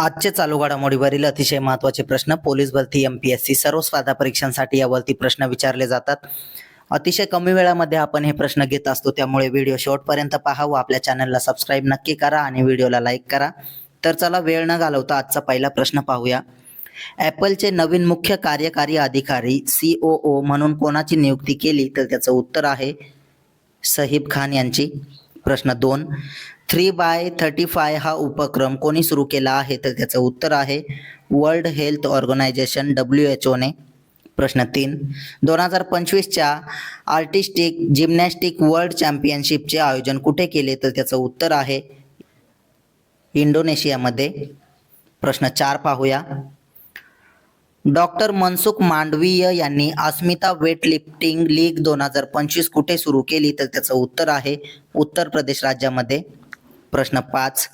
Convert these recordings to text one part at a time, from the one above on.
आजचे चालू घडामोडीवरील अतिशय महत्त्वाचे प्रश्न पोलीस भरती एम पी एस सी सर्व स्पर्धा परीक्षांसाठी यावरती प्रश्न विचारले जातात. अतिशय कमी वेळामध्ये आपण हे प्रश्न घेत असतो त्यामुळे व्हिडिओ शेवटपर्यंत पहा व आपल्या चॅनलला सबस्क्राईब नक्की करा आणि व्हिडिओला लाईक करा. तर चला वेळ न घालवता आजचा पहिला प्रश्न पाहूया. ॲपलचे नवीन मुख्य कार्यकारी अधिकारी सी ओ ओ म्हणून कोणाची नियुक्ती केली? तर त्याचं उत्तर आहे सहीब खान यांची. प्रश्न दोन. थ्री बाय थर्टी फाय हा उपक्रम कोणी सुरू केला आहे? तर त्याचं उत्तर आहे world health organization W H one प्रश्न तीन. दोन हजार पंचवीसच्या आर्टिस्टिक जिम्नॅस्टिक वर्ल्ड चॅम्पियनशिपचे आयोजन कुठे केले? तर त्याचं उत्तर आहे इंडोनेशियामध्ये प्रश्न चार पाहूया. डॉक्टर मनसुख मांडवीय यांनी अस्मिता वेट लिफ्टिंग लीग दोन हजार पंचवीस कुठे सुरू केली? तर त्याचं उत्तर आहे उत्तर प्रदेश राज्यामध्ये. प्रश्न पाच.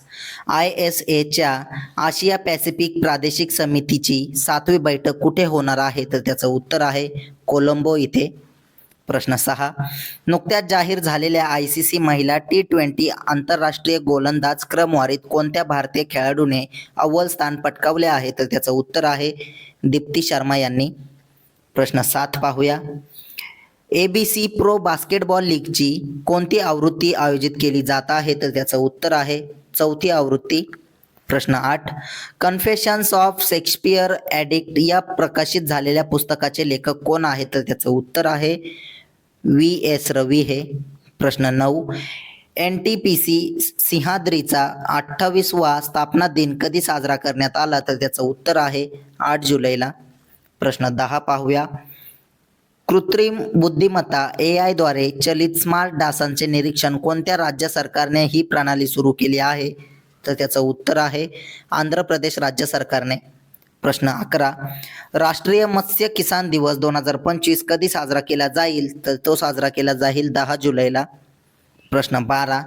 आय एस एच्या आशिया पॅसिफिक प्रादेशिक समितीची सातवी बैठक कुठे होणार आहे? तर त्याचं उत्तर आहे कोलंबो इथे. प्रश्न सहा. नुकत्याच जाहीर झालेल्या आय सी सी महिला टी ट्वेंटी आंतरराष्ट्रीय गोलंदाज क्रमवारीत कोणत्या भारतीय खेळाडूने अव्वल स्थान पटकावले आहे? तर त्याचं उत्तर आहे दीप्ती शर्मा यांनी. प्रश्न सात पाहूया. A B C pro basketball लीगची कोणती आवृत्ती आयोजित केली जात आहे? तर त्याचं उत्तर आहे चौथी आवृत्ती. प्रश्न आठ. कन्फेशन्स ऑफ शेक्सपियर ॲडिक्ट या प्रकाशित झालेल्या पुस्तकाचे लेखक कोण आहे तर त्याचं उत्तर आहे व्ही एस रवी हे प्रश्न नऊ. एन टी पी सी सिंहाद्रीचा अठ्ठावीसवा स्थापना दिन कधी साजरा करण्यात आला? तर त्याचं उत्तर आहे आठ जुलैला. प्रश्न दहा पाहूया. कृत्रिम बुद्धिमत्ता ए आयद्वारे चलित स्मार्ट डासांचे निरीक्षण कोणत्या राज्य सरकारने ही प्रणाली सुरू केली आहे? तर त्याचं उत्तर आहे आंध्र प्रदेश राज्य सरकारने. प्रश्न अकरा. राष्ट्रीय मत्स्य किसान दिवस दोन हजार पंचवीस कधी साजरा केला जाईल? तर तो साजरा केला जाईल दहा जुलैला. प्रश्न बारा.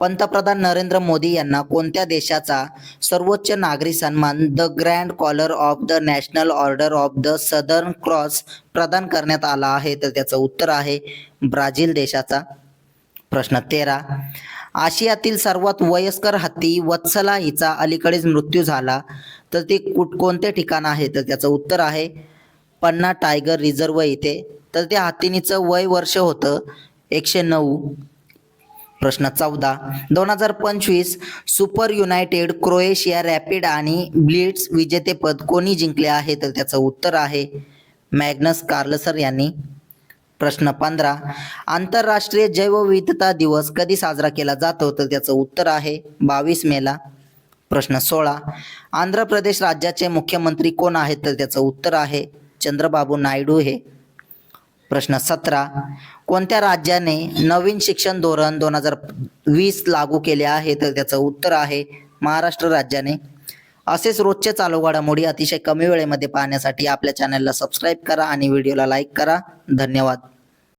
पंतप्रधान नरेंद्र मोदी यांना कोणत्या देशाचा सर्वोच्च नागरी सन्मान the Grand Collar of the National Order of the Southern Cross प्रदान करण्यात आला आहे? तर त्याचं उत्तर आहे ब्राझील देशाचा. प्रश्न तेरा. आशियातील सर्वात वयस्कर हत्ती वत्सला हिचा अलीकडेच मृत्यू झाला. तर ते कुठ कोणते ठिकाण आहे? तर त्याचं उत्तर आहे पन्ना टायगर रिझर्व इथे. तर त्या हत्तीनीचं वय वर्ष होतं एकशे नऊ. प्रश्न चौदा. दोन हजार पंचवीस सुपर युनायटेड क्रोएशिया रॅपिड आणि ब्लिट्स विजेतेपद कोणी जिंकले आहे? तर त्याचं उत्तर आहे मॅग्नस कार्लसर यांनी. प्रश्न पंधरा. आंतरराष्ट्रीय जैवविविधता दिवस कधी साजरा केला जातो? तर त्याचं उत्तर आहे बावीस मेला. प्रश्न सोळा. आंध्र प्रदेश राज्याचे मुख्यमंत्री कोण आहेत तर त्याचं उत्तर आहे चंद्रबाबू नायडू हे. प्रश्न सतरा. कोणत्या राज्याने नवीन शिक्षण धोरण दोन हजार वीस लागू केले आहे तर त्याचं उत्तर आहे महाराष्ट्र राज्याने. असेच रोजचे चालू घडामोडी अतिशय कमी वेळेमध्ये पाहण्यासाठी आपल्या चॅनलला सबस्क्राईब करा आणि व्हिडिओला लाईक करा. धन्यवाद.